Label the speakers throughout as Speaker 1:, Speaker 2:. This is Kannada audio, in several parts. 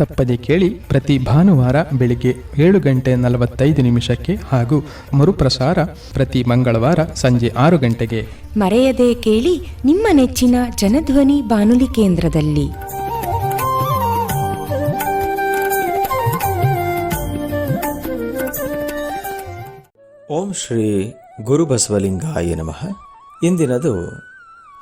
Speaker 1: ತಪ್ಪದೆ ಕೇಳಿ ಪ್ರತಿ ಭಾನುವಾರ ಬೆಳಿಗ್ಗೆ ಏಳು ಗಂಟೆ ನಲವತ್ತೈದು ನಿಮಿಷಕ್ಕೆ ಹಾಗೂ ಮರುಪ್ರಸಾರ ಪ್ರತಿ ಮಂಗಳವಾರ ಸಂಜೆ ಆರು ಗಂಟೆಗೆ.
Speaker 2: ಮರೆಯದೆ ಕೇಳಿ ನಿಮ್ಮ ನೆಚ್ಚಿನ ಜನಧ್ವನಿ ಬಾನುಲಿ ಕೇಂದ್ರದಲ್ಲಿ.
Speaker 3: ಓಂ ಶ್ರೀ ಗುರುಬಸವಲಿಂಗಾಯ ನಮಃ. ಇಂದಿನದು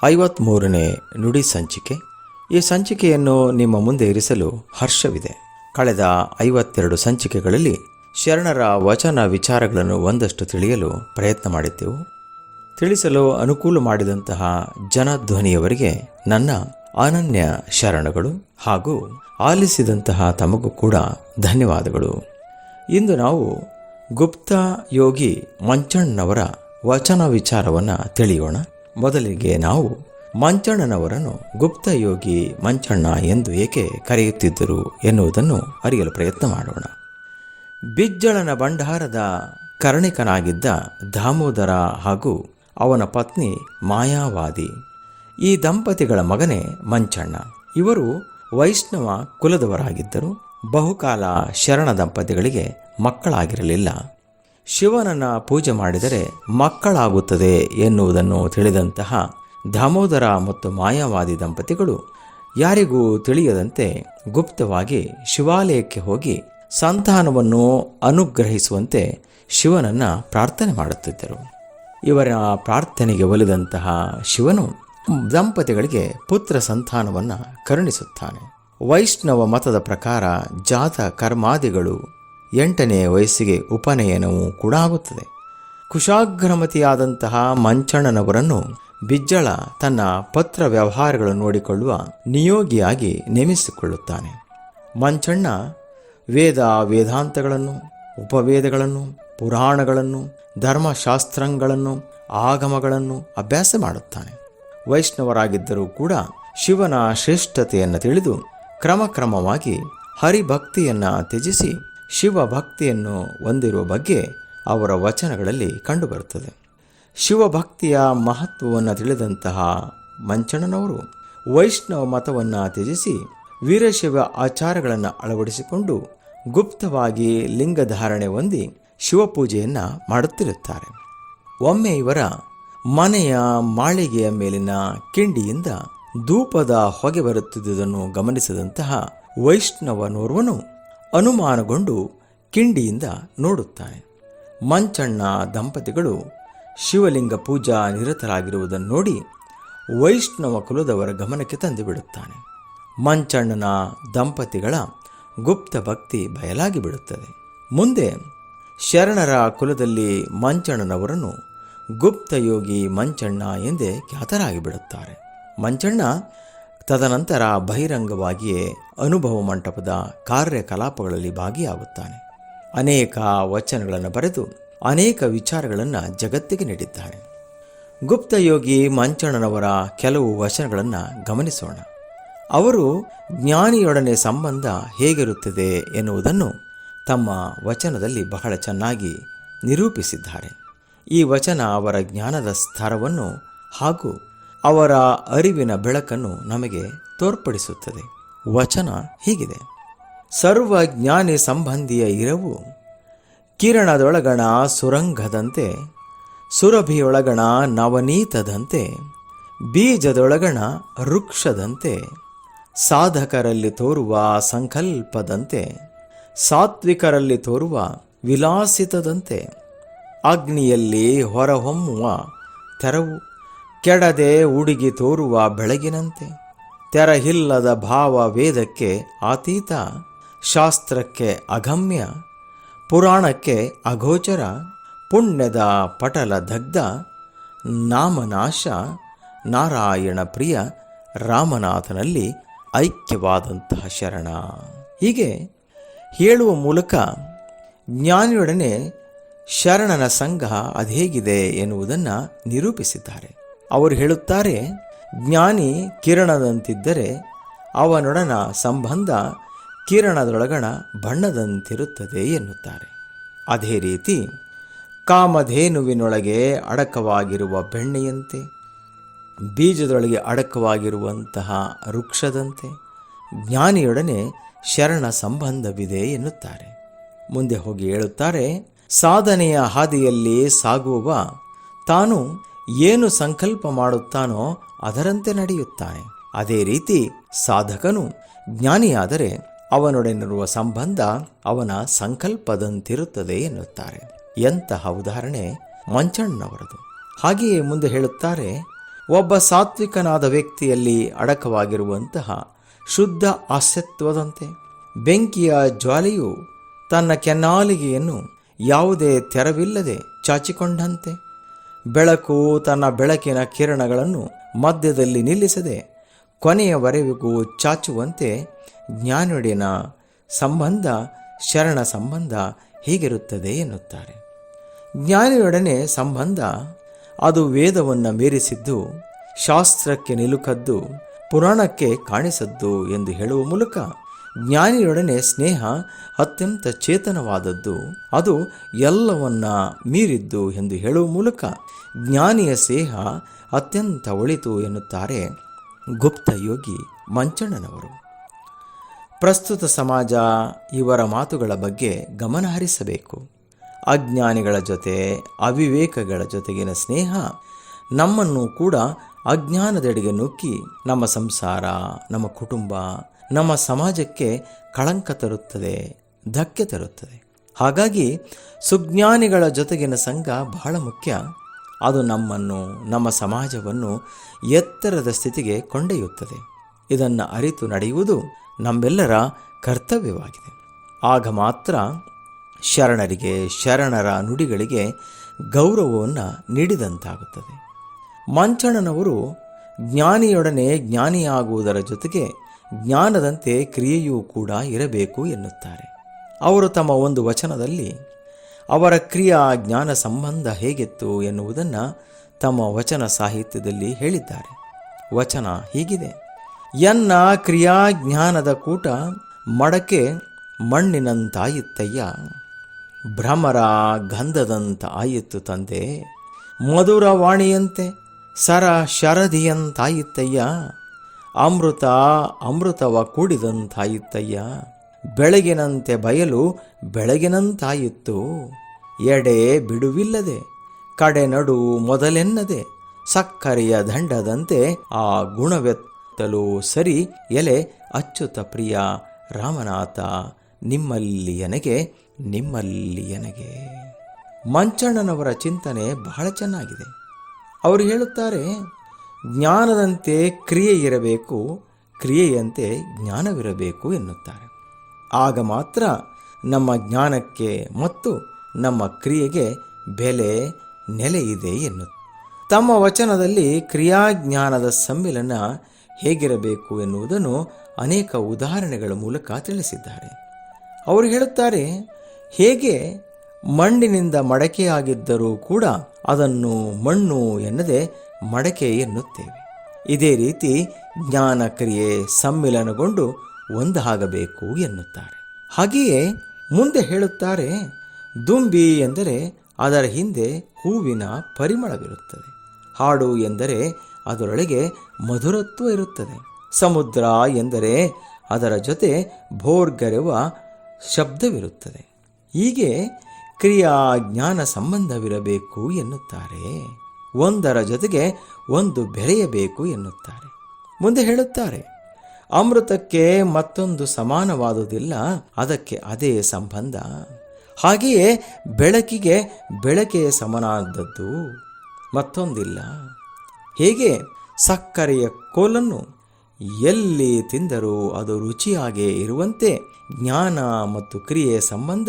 Speaker 3: ಐವತ್ಮೂರನೇ ನುಡಿ ಸಂಚಿಕೆ. ಈ ಸಂಚಿಕೆಯನ್ನು ನಿಮ್ಮ ಮುಂದೆ ಇರಿಸಲು ಹರ್ಷವಿದೆ. ಕಳೆದ ಐವತ್ತೆರಡು ಸಂಚಿಕೆಗಳಲ್ಲಿ ಶರಣರ ವಚನ ವಿಚಾರಗಳನ್ನು ಒಂದಷ್ಟು ತಿಳಿಯಲು ಪ್ರಯತ್ನ ಮಾಡಿದ್ದೆವು. ತಿಳಿಸಲು ಅನುಕೂಲ ಮಾಡಿದಂತಹ ಜನಧ್ವನಿಯವರಿಗೆ ನನ್ನ ಅನನ್ಯ ಶರಣಗಳು ಹಾಗೂ ಆಲಿಸಿದಂತಹ ತಮಗೂ ಕೂಡ ಧನ್ಯವಾದಗಳು. ಇಂದು ನಾವು ಗುಪ್ತ ಯೋಗಿ ಮಂಚಣ್ಣನವರ ವಚನ ವಿಚಾರವನ್ನು ತಿಳಿಯೋಣ. ಮೊದಲಿಗೆ ನಾವು ಮಂಚಣ್ಣನವರನ್ನು ಗುಪ್ತ ಯೋಗಿ ಮಂಚಣ್ಣ ಎಂದು ಏಕೆ ಕರೆಯುತ್ತಿದ್ದರು ಎನ್ನುವುದನ್ನು ಅರಿಯಲು ಪ್ರಯತ್ನ ಮಾಡೋಣ. ಬಿಜ್ಜಳನ ಭಂಡಾರದ ಕರ್ಣಿಕನಾಗಿದ್ದ ದಾಮೋದರ ಹಾಗೂ ಅವನ ಪತ್ನಿ ಮಾಯಾವಾದಿ, ಈ ದಂಪತಿಗಳ ಮಗನೇ ಮಂಚಣ್ಣ. ಇವರು ವೈಷ್ಣವ ಕುಲದವರಾಗಿದ್ದರು. ಬಹುಕಾಲ ಶರಣ ದಂಪತಿಗಳಿಗೆ ಮಕ್ಕಳಾಗಿರಲಿಲ್ಲ. ಶಿವನನ್ನ ಪೂಜೆ ಮಾಡಿದರೆ ಮಕ್ಕಳಾಗುತ್ತದೆ ಎನ್ನುವುದನ್ನು ತಿಳಿದಂತಹ ದಾಮೋದರ ಮತ್ತು ಮಾಯಾವಾದಿ ದಂಪತಿಗಳು ಯಾರಿಗೂ ತಿಳಿಯದಂತೆ ಗುಪ್ತವಾಗಿ ಶಿವಾಲಯಕ್ಕೆ ಹೋಗಿ ಸಂತಾನವನ್ನು ಅನುಗ್ರಹಿಸುವಂತೆ ಶಿವನನ್ನ ಪ್ರಾರ್ಥನೆ ಮಾಡುತ್ತಿದ್ದರು. ಇವರ ಪ್ರಾರ್ಥನೆಗೆ ಒಲಿದಂತಹ ಶಿವನು ದಂಪತಿಗಳಿಗೆ ಪುತ್ರ ಸಂತಾನವನ್ನು ಕರುಣಿಸುತ್ತಾನೆ. ವೈಷ್ಣವ ಮತದ ಪ್ರಕಾರ ಜಾತ ಕರ್ಮಾದಿಗಳು ಎಂಟನೇ ವಯಸ್ಸಿಗೆ ಉಪನಯನವೂ ಕೂಡ ಆಗುತ್ತದೆ ಕುಶಾಗ್ರಮತಿಯಾದಂತಹ ಮಂಚಣ್ಣನವರನ್ನು ಬಿಜ್ಜಳ ತನ್ನ ಪತ್ರ ವ್ಯವಹಾರಗಳನ್ನು ನೋಡಿಕೊಳ್ಳುವ ನಿಯೋಗಿಯಾಗಿ ನೇಮಿಸಿಕೊಳ್ಳುತ್ತಾನೆ. ಮಂಚಣ್ಣ ವೇದ ವೇದಾಂತಗಳನ್ನು, ಉಪವೇದಗಳನ್ನು, ಪುರಾಣಗಳನ್ನು, ಧರ್ಮಶಾಸ್ತ್ರಗಳನ್ನು, ಆಗಮಗಳನ್ನು ಅಭ್ಯಾಸ ಮಾಡುತ್ತಾನೆ. ವೈಷ್ಣವರಾಗಿದ್ದರೂ ಕೂಡ ಶಿವನ ಶ್ರೇಷ್ಠತೆಯನ್ನು ತಿಳಿದು ಕ್ರಮಕ್ರಮವಾಗಿ ಹರಿಭಕ್ತಿಯನ್ನು ತ್ಯಜಿಸಿ ಶಿವಭಕ್ತಿಯನ್ನು ಹೊಂದಿರುವ ಬಗ್ಗೆ ಅವರ ವಚನಗಳಲ್ಲಿ ಕಂಡುಬರುತ್ತದೆ. ಶಿವಭಕ್ತಿಯ ಮಹತ್ವವನ್ನು ತಿಳಿದಂತಹ ಮಂಚಣ್ಣನವರು ವೈಷ್ಣವ ಮತವನ್ನು ತ್ಯಜಿಸಿ ವೀರಶೈವ ಆಚಾರಗಳನ್ನು ಅಳವಡಿಸಿಕೊಂಡು ಗುಪ್ತವಾಗಿ ಲಿಂಗಧಾರಣೆ ಹೊಂದಿ ಶಿವಪೂಜೆಯನ್ನು ಮಾಡುತ್ತಿರುತ್ತಾರೆ. ಒಮ್ಮೆ ಇವರ ಮನೆಯ ಮಾಳಿಗೆಯ ಮೇಲಿನ ಕಿಂಡಿಯಿಂದ ಧೂಪದ ಹೊಗೆ ಬರುತ್ತಿದ್ದುದನ್ನು ಗಮನಿಸಿದಂತಹ ವೈಷ್ಣವನೋರ್ವನು ಅನುಮಾನಗೊಂಡು ಕಿಂಡಿಯಿಂದ ನೋಡುತ್ತಾನೆ. ಮಂಚಣ್ಣ ದಂಪತಿಗಳು ಶಿವಲಿಂಗ ಪೂಜಾ ನಿರತರಾಗಿರುವುದನ್ನು ನೋಡಿ ವೈಷ್ಣವ ಕುಲದವರ ಗಮನಕ್ಕೆ ತಂದುಬಿಡುತ್ತಾನೆ. ಮಂಚಣ್ಣನ ದಂಪತಿಗಳ ಗುಪ್ತ ಭಕ್ತಿ ಬಯಲಾಗಿ ಬಿಡುತ್ತದೆ. ಮುಂದೆ ಶರಣರ ಕುಲದಲ್ಲಿ ಮಂಚಣ್ಣನವರನ್ನು ಗುಪ್ತ ಯೋಗಿ ಮಂಚಣ್ಣ ಎಂದೇ ಖ್ಯಾತರಾಗಿ ಬಿಡುತ್ತಾರೆ. ಮಂಚಣ್ಣ ತದನಂತರ ಬಹಿರಂಗವಾಗಿಯೇ ಅನುಭವ ಮಂಟಪದ ಕಾರ್ಯಕಲಾಪಗಳಲ್ಲಿ ಭಾಗಿಯಾಗುತ್ತಾನೆ. ಅನೇಕ ವಚನಗಳನ್ನು ಬರೆದು ಅನೇಕ ವಿಚಾರಗಳನ್ನು ಜಗತ್ತಿಗೆ ನೀಡಿದ್ದಾರೆ. ಗುಪ್ತಯೋಗಿ ಮಂಚಣ್ಣನವರ ಕೆಲವು ವಚನಗಳನ್ನು ಗಮನಿಸೋಣ. ಅವರು ಜ್ಞಾನಿಯೊಡನೆ ಸಂಬಂಧ ಹೇಗಿರುತ್ತದೆ ಎನ್ನುವುದನ್ನು ತಮ್ಮ ವಚನದಲ್ಲಿ ಬಹಳ ಚೆನ್ನಾಗಿ ನಿರೂಪಿಸಿದ್ದಾರೆ. ಈ ವಚನ ಅವರ ಜ್ಞಾನದ ಸ್ತರವನ್ನು ಹಾಗೂ ಅವರ ಅರಿವಿನ ಬೆಳಕನ್ನು ನಮಗೆ ತೋರ್ಪಡಿಸುತ್ತದೆ. ವಚನ ಹೀಗಿದೆ. ಸರ್ವ ಜ್ಞಾನಿ ಸಂಬಂಧಿಯ ಇರವು ಕಿರಣದೊಳಗಣ ಸುರಂಗದಂತೆ, ಸುರಭಿಯೊಳಗಣ ನವನೀತದಂತೆ, ಬೀಜದೊಳಗಣ ವೃಕ್ಷದಂತೆ, ಸಾಧಕರಲ್ಲಿ ತೋರುವ ಸಂಕಲ್ಪದಂತೆ, ಸಾತ್ವಿಕರಲ್ಲಿ ತೋರುವ ವಿಲಾಸಿತದಂತೆ, ಅಗ್ನಿಯಲ್ಲಿ ಹೊರಹೊಮ್ಮುವ ತೆರವು, ಕೆಡದೆ ಉಡುಗಿ ತೋರುವ ಬೆಳಗಿನಂತೆ, ತೆರಹಿಲ್ಲದ ಭಾವ ವೇದಕ್ಕೆ ಆತೀತ ಶಾಸ್ತ್ರಕ್ಕೆ ಅಗಮ್ಯ ಪುರಾಣಕ್ಕೆ ಅಗೋಚರ, ಪುಣ್ಯದ ಪಟಲ ದಗ್ಧ, ನಾಮನಾಶ, ನಾರಾಯಣ ಪ್ರಿಯ ರಾಮನಾಥನಲ್ಲಿ ಐಕ್ಯವಾದಂತಹ ಶರಣ. ಹೀಗೆ ಹೇಳುವ ಮೂಲಕ ಜ್ಞಾನಿಯೊಡನೆ ಶರಣನ ಸಂಘ ಅದೇಗಿದೆ ಎನ್ನುವುದನ್ನು ನಿರೂಪಿಸಿದ್ದಾರೆ. ಅವರು ಹೇಳುತ್ತಾರೆ, ಜ್ಞಾನಿ ಕಿರಣದಂತಿದ್ದರೆ ಅವನೊಡನ ಸಂಬಂಧ ಕಿರಣದೊಳಗಣ ಬಣ್ಣದಂತಿರುತ್ತದೆ ಎನ್ನುತ್ತಾರೆ. ಅದೇ ರೀತಿ ಕಾಮಧೇನುವಿನೊಳಗೆ ಅಡಕವಾಗಿರುವ ಬೆಣ್ಣೆಯಂತೆ, ಬೀಜದೊಳಗೆ ಅಡಕವಾಗಿರುವಂತಹ ವೃಕ್ಷದಂತೆ ಜ್ಞಾನಿಯೊಡನೆ ಶರಣ ಸಂಬಂಧವಿದೆ ಎನ್ನುತ್ತಾರೆ. ಮುಂದೆ ಹೋಗಿ ಹೇಳುತ್ತಾರೆ, ಸಾಧನೆಯ ಹಾದಿಯಲ್ಲಿ ಸಾಗುವವ ತಾನು ಏನು ಸಂಕಲ್ಪ ಮಾಡುತ್ತಾನೋ ಅದರಂತೆ ನಡೆಯುತ್ತಾನೆ. ಅದೇ ರೀತಿ ಸಾಧಕನು ಜ್ಞಾನಿಯಾದರೆ ಅವನೊಡನಿರುವ ಸಂಬಂಧ ಅವನ ಸಂಕಲ್ಪದಂತಿರುತ್ತದೆ ಎನ್ನುತ್ತಾರೆ. ಎಂತಹ ಉದಾಹರಣೆ ಮಂಚಣ್ಣವರದು ಹಾಗೆಯೇ ಮುಂದೆ ಹೇಳುತ್ತಾರೆ, ಒಬ್ಬ ಸಾತ್ವಿಕನಾದ ವ್ಯಕ್ತಿಯಲ್ಲಿ ಅಡಕವಾಗಿರುವಂತಹ ಶುದ್ಧ ಅಸ್ತಿತ್ವದಂತೆ ಬೆಂಕಿಯ ಜ್ವಾಲೆಯು ತನ್ನ ಕೆನ್ನಾಲಿಗೆಯನ್ನು ಯಾವುದೇ ತೆರವಿಲ್ಲದೆ ಚಾಚಿಕೊಂಡಂತೆ. ಬೆಳಕು ತನ್ನ ಬೆಳಕಿನ ಕಿರಣಗಳನ್ನು ಮಧ್ಯದಲ್ಲಿ ನಿಲ್ಲಿಸದೆ ಕೊನೆಯವರೆಗೂ ಚಾಚುವಂತೆ ಜ್ಞಾನೊಡಿನ ಸಂಬಂಧ, ಶರಣ ಸಂಬಂಧ ಹೀಗಿರುತ್ತದೆ ಎನ್ನುತ್ತಾರೆ. ಜ್ಞಾನಿಯೊಡನೆ ಸಂಬಂಧ, ಅದು ವೇದವನ್ನು ಮೀರಿಸಿದ್ದು, ಶಾಸ್ತ್ರಕ್ಕೆ ನಿಲುಕದ್ದು, ಪುರಾಣಕ್ಕೆ ಕಾಣಿಸದ್ದು ಎಂದು ಹೇಳುವ ಮೂಲಕ ಜ್ಞಾನಿಯೊಡನೆ ಸ್ನೇಹ ಅತ್ಯಂತ ಚೇತನವಾದದ್ದು, ಅದು ಎಲ್ಲವನ್ನ ಮೀರಿದ್ದು ಎಂದು ಹೇಳುವ ಮೂಲಕ ಜ್ಞಾನಿಯ ಸ್ನೇಹ ಅತ್ಯಂತ ಒಳಿತು ಎನ್ನುತ್ತಾರೆ ಗುಪ್ತ ಯೋಗಿ ಮಂಚಣ್ಣನವರು. ಪ್ರಸ್ತುತ ಸಮಾಜ ಇವರ ಮಾತುಗಳ ಬಗ್ಗೆ ಗಮನಹರಿಸಬೇಕು ಅಜ್ಞಾನಿಗಳ ಜೊತೆ, ಅವಿವೇಕಗಳ ಜೊತೆಗಿನ ಸ್ನೇಹ ನಮ್ಮನ್ನು ಕೂಡ ಅಜ್ಞಾನದೆಡೆಗೆ ನುಗ್ಗಿ ನಮ್ಮ ಸಂಸಾರ, ನಮ್ಮ ಕುಟುಂಬ, ನಮ್ಮ ಸಮಾಜಕ್ಕೆ ಕಳಂಕ ತರುತ್ತದೆ, ಧಕ್ಕೆ ತರುತ್ತದೆ. ಹಾಗಾಗಿ ಸುಜ್ಞಾನಿಗಳ ಜೊತೆಗಿನ ಸಂಘ ಬಹಳ ಮುಖ್ಯ. ಅದು ನಮ್ಮನ್ನು, ನಮ್ಮ ಸಮಾಜವನ್ನು ಎತ್ತರದ ಸ್ಥಿತಿಗೆ ಕೊಂಡೊಯ್ಯುತ್ತದೆ. ಇದನ್ನು ಅರಿತು ನಡೆಯುವುದು ನಮ್ಮೆಲ್ಲರ ಕರ್ತವ್ಯವಾಗಿದೆ. ಆಗ ಮಾತ್ರ ಶರಣರಿಗೆ, ಶರಣರ ನುಡಿಗಳಿಗೆ ಗೌರವವನ್ನು ನೀಡಿದಂತಾಗುತ್ತದೆ. ಮಂಚಣ್ಣನವರು ಜ್ಞಾನಿಯೊಡನೆ ಜ್ಞಾನಿಯಾಗುವುದರ ಜೊತೆಗೆ ಜ್ಞಾನದಂತೆ ಕ್ರಿಯೆಯೂ ಕೂಡ ಇರಬೇಕು ಎನ್ನುತ್ತಾರೆ. ಅವರು ತಮ್ಮ ಒಂದು ವಚನದಲ್ಲಿ, ಅವರ ಕ್ರಿಯಾ ಜ್ಞಾನ ಸಂಬಂಧ ಹೇಗಿತ್ತು ಎನ್ನುವುದನ್ನು ತಮ್ಮ ವಚನ ಸಾಹಿತ್ಯದಲ್ಲಿ ಹೇಳಿದ್ದಾರೆ. ವಚನ ಹೀಗಿದೆ. ಎನ್ನ ಕ್ರಿಯಾಜ್ಞಾನದ ಕೂಟ ಮಡಕೆ ಮಣ್ಣಿನಂತಾಯಿತ್ತಯ್ಯ. ಭ್ರಮರ ಗಂಧದಂತ ಆಯಿತು ತಂದೆ. ಮಧುರ ವಾಣಿಯಂತೆ ಸರ ಶರದಿಯಂತಾಯಿತ್ತಯ್ಯ. ಅಮೃತ ಅಮೃತವ ಕೂಡಿದಂತಾಯಿತ್ತಯ್ಯ. ಬೆಳಗಿನಂತೆ ಬಯಲು ಬೆಳಗಿನಂತಾಯಿತ್ತು. ಎಡೆ ಬಿಡುವಿಲ್ಲದೆ, ಕಡೆ ನಡು ಮೊದಲೆನ್ನದೆ, ಸಕ್ಕರೆಯ ದಂಡದಂತೆ ಆ ಗುಣವೆತ್ತಲು ಸರಿ ಎಲೆ, ಅಚ್ಚುತ ಪ್ರಿಯ ರಾಮನಾಥ, ನಿಮ್ಮಲ್ಲಿಯನಗೆ ನಿಮ್ಮಲ್ಲಿಯನಗೆ. ಮಂಚಣ್ಣನವರ ಚಿಂತನೆ ಬಹಳ ಚೆನ್ನಾಗಿದೆ. ಅವರು ಹೇಳುತ್ತಾರೆ, ಜ್ಞಾನದಂತೆ ಕ್ರಿಯೆ ಇರಬೇಕು, ಕ್ರಿಯೆಯಂತೆ ಜ್ಞಾನವಿರಬೇಕು ಎನ್ನುತ್ತಾರೆ. ಆಗ ಮಾತ್ರ ನಮ್ಮ ಜ್ಞಾನಕ್ಕೆ ಮತ್ತು ನಮ್ಮ ಕ್ರಿಯೆಗೆ ಬೆಲೆ ನೆಲೆಯಿದೆ ಇದೆ ಎನ್ನು ತಮ್ಮ ವಚನದಲ್ಲಿ ಕ್ರಿಯಾಜ್ಞಾನದ ಸಮ್ಮಿಲನ ಹೇಗಿರಬೇಕು ಎನ್ನುವುದನ್ನು ಅನೇಕ ಉದಾಹರಣೆಗಳ ಮೂಲಕ ತಿಳಿಸಿದ್ದಾರೆ. ಅವರು ಹೇಳುತ್ತಾರೆ, ಹೇಗೆ ಮಣ್ಣಿನಿಂದ ಮಡಕೆಯಾಗಿದ್ದರೂ ಕೂಡ ಅದನ್ನು ಮಣ್ಣು ಎನ್ನದೆ ಮಡಕೆ ಎನ್ನುತ್ತೇವೆ. ಇದೇ ರೀತಿ ಜ್ಞಾನ ಕ್ರಿಯೆ ಸಮ್ಮಿಲನಗೊಂಡು ಒಂದಾಗಬೇಕು ಎನ್ನುತ್ತಾರೆ. ಹಾಗೆಯೇ ಮುಂದೆ ಹೇಳುತ್ತಾರೆ, ದುಂಬಿ ಎಂದರೆ ಅದರ ಹಿಂದೆ ಹೂವಿನ ಪರಿಮಳವಿರುತ್ತದೆ. ಹಾಡು ಎಂದರೆ ಅದರೊಳಗೆ ಮಧುರತ್ವ ಇರುತ್ತದೆ. ಸಮುದ್ರ ಎಂದರೆ ಅದರ ಜೊತೆ ಭೋರ್ಗರೆವ ಶಬ್ದವಿರುತ್ತದೆ. ಹೀಗೆ ಕ್ರಿಯಾ ಜ್ಞಾನ ಸಂಬಂಧವಿರಬೇಕು ಎನ್ನುತ್ತಾರೆ. ಒಂದರ ಜೊತೆಗೆ ಒಂದು ಬೆರೆಯಬೇಕು ಎನ್ನುತ್ತಾರೆ. ಮುಂದೆ ಹೇಳುತ್ತಾರೆ, ಅಮೃತಕ್ಕೆ ಮತ್ತೊಂದು ಸಮಾನವಾದುದಿಲ್ಲ, ಅದಕ್ಕೆ ಅದೇ ಸಂಬಂಧ. ಹಾಗೆಯೇ ಬೆಳಕಿಗೆ ಬೆಳಕೆ ಸಮನಾದದ್ದು ಮತ್ತೊಂದಿಲ್ಲ. ಹೇಗೆ? ಸಕ್ಕರೆಯ ಕೋಲನ್ನು ಎಲ್ಲಿ ತಿಂದರೂ ಅದು ರುಚಿಯಾಗೇ ಇರುವಂತೆ, ಜ್ಞಾನ ಮತ್ತು ಕ್ರಿಯೆ ಸಂಬಂಧ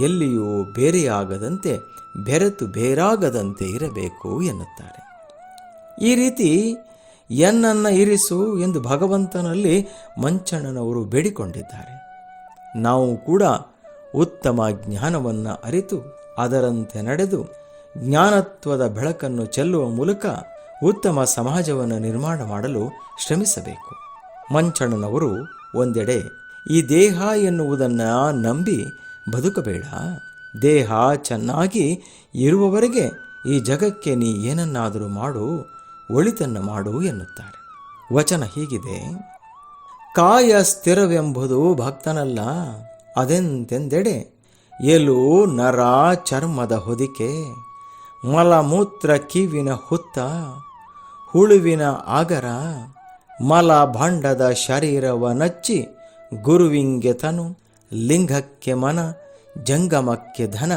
Speaker 3: ಎಲ್ಲಿಯೂ ಬೇರೆಯಾಗದಂತೆ, ಬೆರೆತು ಬೇರಾಗದಂತೆ ಇರಬೇಕು ಎನ್ನುತ್ತಾರೆ. ಈ ರೀತಿ ಎನ್ನನ್ನ ಇರಿಸು ಎಂದು ಭಗವಂತನಲ್ಲಿ ಮಂಚಣ್ಣನವರು ಬೇಡಿಕೊಂಡಿದ್ದಾರೆ. ನಾವು ಕೂಡ ಉತ್ತಮ ಜ್ಞಾನವನ್ನು ಅರಿತು, ಅದರಂತೆ ನಡೆದು, ಜ್ಞಾನತ್ವದ ಬೆಳಕನ್ನು ಚೆಲ್ಲುವ ಮೂಲಕ ಉತ್ತಮ ಸಮಾಜವನ್ನು ನಿರ್ಮಾಣ ಮಾಡಲು ಶ್ರಮಿಸಬೇಕು. ಮಂಚಣ್ಣನವರು ಒಂದೆಡೆ, ಈ ದೇಹ ಎನ್ನುವುದನ್ನು ನಂಬಿ ಬದುಕಬೇಡ. ದೇಹ ಚೆನ್ನಾಗಿ ಇರುವವರೆಗೆ ಈ ಜಗಕ್ಕೆ ನೀ ಏನನ್ನಾದರೂ ಮಾಡು, ಒಳಿತನ್ನು ಮಾಡು ಎನ್ನುತ್ತಾರೆ. ವಚನ ಹೀಗಿದೆ, ಕಾಯ ಸ್ಥಿರವೆಂಬುದು ಭಕ್ತನಲ್ಲ, ಅದೆಂತೆಂದೆಡೆ? ಎಲು ನರ ಚರ್ಮದ ಹೊದಿಕೆ, ಮಲಮೂತ್ರ ಕಿವಿನ ಹುತ್ತ ಹುಳುವಿನ ಆಗರ ಮಲ ಭಾಂಡದ ಶರೀರವ ನಚ್ಚಿ ಗುರುವಿಂಗೆ ತನು ಲಿಂಗಕ್ಕೆ ಮನ, ಜಂಗಮಕ್ಕೆ ಧನ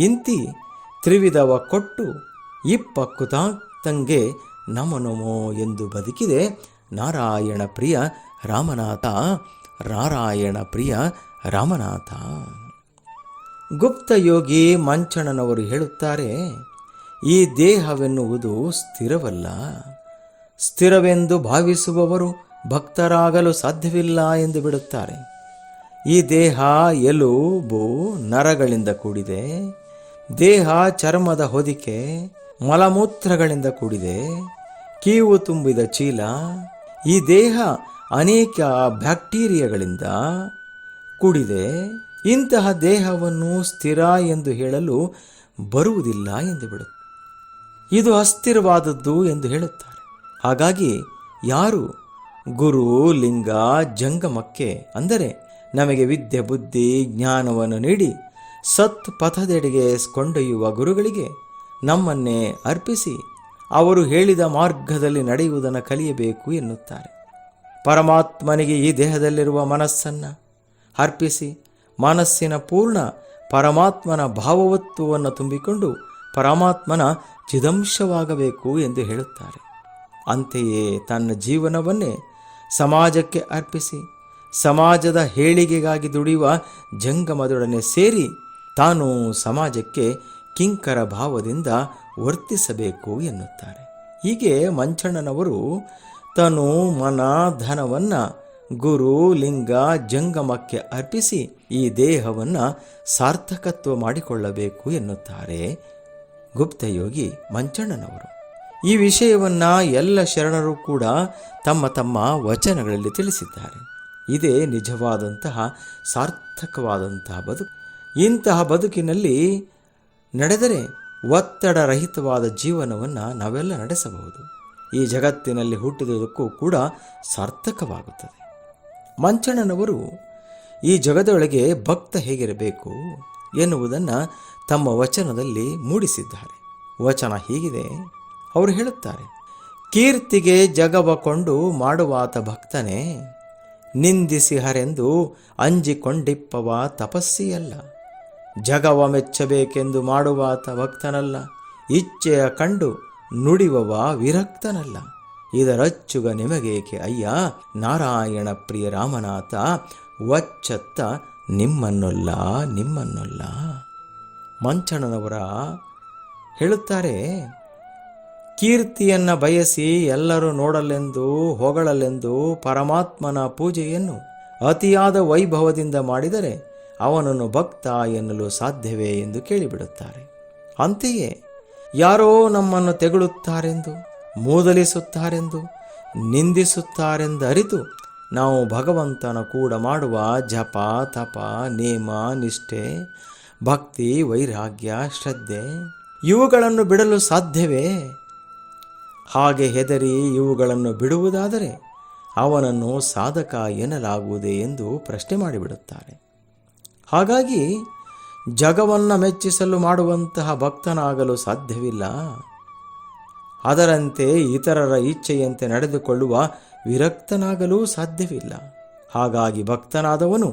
Speaker 3: ಇಂತಿ ತ್ರಿವಿಧವ ಕೊಟ್ಟು ಇಪ್ಪ ಕುತಾಕ್ತಂಗೆ ನಮ ನಮೋ ಎಂದು ಬದುಕಿದೆ ನಾರಾಯಣ ಪ್ರಿಯ ರಾಮನಾಥ ನಾರಾಯಣ ಪ್ರಿಯ ರಾಮನಾಥ. ಗುಪ್ತ ಯೋಗಿ ಮಂಚಣ್ಣನವರು ಹೇಳುತ್ತಾರೆ ಈ ದೇಹವೆನ್ನುವುದು ಸ್ಥಿರವಲ್ಲ. ಸ್ಥಿರವೆಂದು ಭಾವಿಸುವವರು ಭಕ್ತರಾಗಲು ಸಾಧ್ಯವಿಲ್ಲ ಎಂದು ಬಿಡುತ್ತಾರೆ. ಈ ದೇಹ ಎಲುಬು ನರಗಳಿಂದ ಕೂಡಿದೆ. ದೇಹ, ಚರ್ಮದ ಹೊದಿಕೆ, ಮಲಮೂತ್ರಗಳಿಂದ ಕೂಡಿದೆ. ಕೀವು ತುಂಬಿದ ಚೀಲ, ಈ ದೇಹ ಅನೇಕ ಬ್ಯಾಕ್ಟೀರಿಯಾಗಳಿಂದ ಕೂಡಿದೆ. ಇಂತಹ ದೇಹವನ್ನು ಸ್ಥಿರ ಎಂದು ಹೇಳಲು ಬರುವುದಿಲ್ಲ ಎಂದು ಬಿಡುತ್ತೆ ಇದು ಅಸ್ಥಿರವಾದದ್ದು ಎಂದು ಹೇಳುತ್ತಾರೆ. ಹಾಗಾಗಿ ಯಾರು ಗುರು, ಲಿಂಗ, ಜಂಗಮಕ್ಕೆ ಅಂದರೆ ನಮಗೆ ವಿದ್ಯೆ, ಬುದ್ಧಿ, ಜ್ಞಾನವನ್ನು ನೀಡಿ ಸತ್ ಪಥದೆಡೆಗೆ ಕೊಂಡೊಯ್ಯುವ ಗುರುಗಳಿಗೆ ನಮ್ಮನ್ನೇ ಅರ್ಪಿಸಿ ಅವರು ಹೇಳಿದ ಮಾರ್ಗದಲ್ಲಿ ನಡೆಯುವುದನ್ನು ಕಲಿಯಬೇಕು ಎನ್ನುತ್ತಾರೆ. ಪರಮಾತ್ಮನಿಗೆ ಈ ದೇಹದಲ್ಲಿರುವ ಮನಸ್ಸನ್ನು ಅರ್ಪಿಸಿ ಮನಸ್ಸಿನ ಪೂರ್ಣ ಪರಮಾತ್ಮನ ಭಾವವತ್ವವನ್ನು ತುಂಬಿಕೊಂಡು ಪರಮಾತ್ಮನ ಚಿದಂಶವಾಗಬೇಕು ಎಂದು ಹೇಳುತ್ತಾರೆ. ಅಂತೆಯೇ ತನ್ನ ಜೀವನವನ್ನೇ ಸಮಾಜಕ್ಕೆ ಅರ್ಪಿಸಿ, ಸಮಾಜದ ಹೇಳಿಗೆಗಾಗಿ ದುಡಿಯುವ ಜಂಗಮದೊಡನೆ ಸೇರಿ ತಾನು ಸಮಾಜಕ್ಕೆ ಕಿಂಕರ ಭಾವದಿಂದ ವರ್ತಿಸಬೇಕು ಎನ್ನುತ್ತಾರೆ. ಹೀಗೆ ಮಂಚಣ್ಣನವರು ತನು ಮನ, ಧನವನ್ನು, ಗುರು, ಲಿಂಗ, ಜಂಗಮಕ್ಕೆ ಅರ್ಪಿಸಿ ಈ ದೇಹವನ್ನು ಸಾರ್ಥಕತ್ವ ಮಾಡಿಕೊಳ್ಳಬೇಕು ಎನ್ನುತ್ತಾರೆ. ಗುಪ್ತಯೋಗಿ ಮಂಚಣ್ಣನವರು. ಈ ವಿಷಯವನ್ನ ಎಲ್ಲ ಶರಣರು ಕೂಡ ತಮ್ಮ ತಮ್ಮ ವಚನಗಳಲ್ಲಿ ತಿಳಿಸಿದ್ದಾರೆ. ಇದೇ ನಿಜವಾದಂತಹ, ಸಾರ್ಥಕವಾದಂತಹ ಬದುಕು. ಇಂತಹ ಬದುಕಿನಲ್ಲಿ ನಡೆದರೆ ಒತ್ತಡರಹಿತವಾದ ಜೀವನವನ್ನು ನಾವೆಲ್ಲ ನಡೆಸಬಹುದು. ಈ ಜಗತ್ತಿನಲ್ಲಿ ಹುಟ್ಟಿದುದಕ್ಕೂ ಕೂಡ ಸಾರ್ಥಕವಾಗುತ್ತದೆ. ಮಂಚಣ್ಣನವರು ಈ ಜಗದೊಳಗೆ ಭಕ್ತ ಹೇಗಿರಬೇಕು? ಎನ್ನುವುದನ್ನು ತಮ್ಮ ವಚನದಲ್ಲಿ ಮೂಡಿಸಿದ್ದಾರೆ. ವಚನ ಹೀಗಿದೆ. ಅವರು ಹೇಳುತ್ತಾರೆ, ಕೀರ್ತಿಗೆ ಜಗವಕೊಂಡು ಮಾಡುವಾತ ಭಕ್ತನೇ, ನಿಂದಿಸಿಹರೆಂದು ಅಂಜಿಕೊಂಡಿಪ್ಪವ ತಪಸ್ಸಿಯಲ್ಲ. ಜಗವ ಮೆಚ್ಚಬೇಕೆಂದು ಮಾಡುವಾತ ಭಕ್ತನಲ್ಲ. ಇಚ್ಛೆಯ ಕಂಡು ನುಡಿವವ ವಿರಕ್ತನಲ್ಲ. ಇದರಚ್ಚುಗ ನಿಮಗೇಕೆ ಅಯ್ಯ? ನಾರಾಯಣ ಪ್ರಿಯ ರಾಮನಾಥ, ವಚ್ಚತ್ತ ನಿಮ್ಮನ್ನೊಲ್ಲ ನಿಮ್ಮನ್ನೊಲ್ಲ. ಮಂಚಣ್ಣನವರ ಹೇಳುತ್ತಾರೆ, ಕೀರ್ತಿಯನ್ನು ಬಯಸಿ ಎಲ್ಲರೂ ನೋಡಲೆಂದು, ಹೊಗಳಲೆಂದು ಪರಮಾತ್ಮನ ಪೂಜೆಯನ್ನು ಅತಿಯಾದ ವೈಭವದಿಂದ ಮಾಡಿದರೆ ಅವನನ್ನು ಭಕ್ತ ಎನ್ನಲು ಸಾಧ್ಯವೇ ಎಂದು ಕೇಳಿಬಿಡುತ್ತಾರೆ. ಅಂತೆಯೇ ಯಾರೋ ನಮ್ಮನ್ನು ತೆಗಳುತ್ತಾರೆಂದು, ಮೂದಲಿಸುತ್ತಾರೆಂದು ನಿಂದಿಸುತ್ತಾರೆಂದು ಅರಿತು ನಾವು ಭಗವಂತನ ಕೂಡ ಮಾಡುವ ಜಪ, ತಪ, ನೇಮ, ನಿಷ್ಠೆ, ಭಕ್ತಿ, ವೈರಾಗ್ಯ, ಶ್ರದ್ಧೆ, ಇವುಗಳನ್ನು ಬಿಡಲು ಸಾಧ್ಯವೇ? ಹಾಗೆ ಹೆದರಿ ಇವುಗಳನ್ನು ಬಿಡುವುದಾದರೆ ಅವನನ್ನು ಸಾಧಕ ಎನ್ನಲಾಗುವುದೇ ಎಂದು ಪ್ರಶ್ನೆ ಮಾಡಿಬಿಡುತ್ತಾರೆ. ಹಾಗಾಗಿ ಜಗವನ್ನು ಮೆಚ್ಚಿಸಲು ಮಾಡುವಂತಹ ಭಕ್ತನಾಗಲು ಸಾಧ್ಯವಿಲ್ಲ. ಅದರಂತೆ ಇತರರ ಇಚ್ಛೆಯಂತೆ ನಡೆದುಕೊಳ್ಳುವ ವಿರಕ್ತನಾಗಲೂ ಸಾಧ್ಯವಿಲ್ಲ. ಹಾಗಾಗಿ ಭಕ್ತನಾದವನು